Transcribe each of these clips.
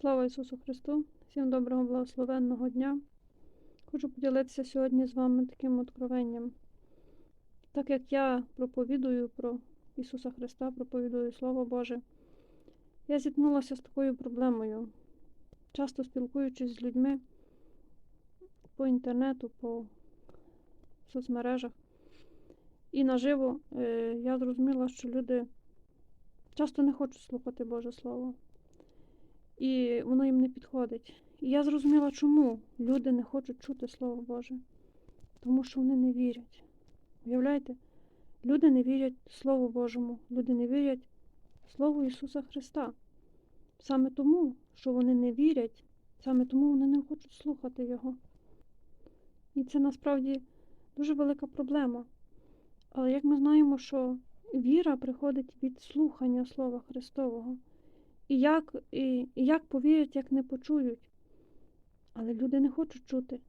Слава Ісусу Христу! Всім доброго благословенного дня. Хочу поділитися сьогодні з вами таким откровенням. Так як я проповідую про Ісуса Христа, проповідую Слово Боже, я зіткнулася з такою проблемою. Часто спілкуючись з людьми по інтернету, по соцмережах і наживо, е, я зрозуміла, що люди часто не хочуть слухати Боже Слово і воно їм не підходить. І я зрозуміла, чому люди не хочуть чути Слово Боже. Тому що вони не вірять. Уявляєте? Люди не вірять Слову Божому, люди не вірять Слову Ісуса Христа. Саме тому, що вони не вірять, саме тому вони не хочуть слухати Його. І це насправді дуже велика проблема. Але як ми знаємо, що віра приходить від слухання Слова Христового. І як, і, і як повірять, як не почують. Але люди не хочуть чути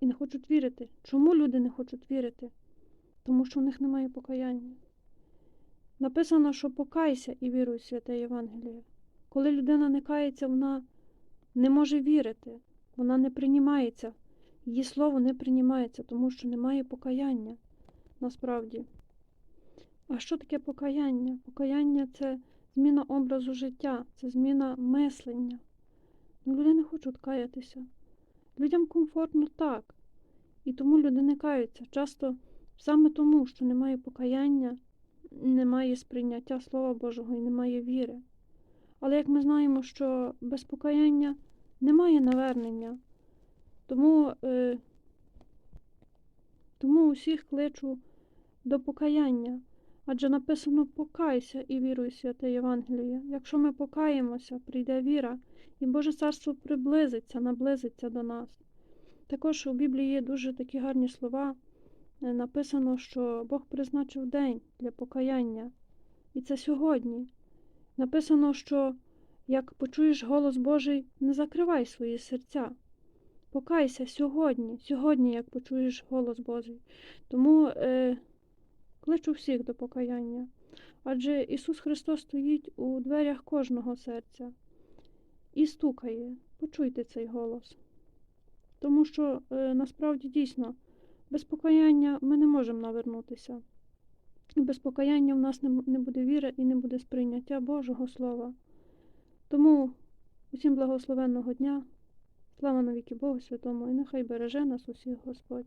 і не хочуть вірити. Чому люди не хочуть вірити? Тому що в них немає покаяння. Написано, що покайся і віруй в святе Євангеліє. Коли людина не кається, вона не може вірити, вона не приймається, її слово не приймається, тому що немає покаяння насправді. А що таке покаяння? Покаяння це зміна образу життя, це зміна мислення. Ну, люди не хочуть каятися. Людям комфортно так. І тому люди не каються. Часто саме тому, що немає покаяння, немає сприйняття Слова Божого і немає віри. Але як ми знаємо, що без покаяння немає навернення, тому, е, тому усіх кличу до покаяння. Адже написано покайся і віруй святе Євангеліє. Якщо ми покаємося, прийде віра, і Боже Царство приблизиться, наблизиться до нас. Також у Біблії є дуже такі гарні слова. Е, Написано, що Бог призначив день для покаяння. І це сьогодні. Написано, що як почуєш голос Божий, не закривай свої серця. Покайся сьогодні, сьогодні, як почуєш голос Божий. Тому. Е, Кличу всіх до покаяння, адже Ісус Христос стоїть у дверях кожного серця і стукає. Почуйте цей голос. Тому що е, насправді дійсно без покаяння ми не можемо навернутися. Без покаяння в нас не, буде віри і не буде сприйняття Божого Слова. Тому усім благословенного дня, слава навіки Богу Святому, і нехай береже нас усіх Господь.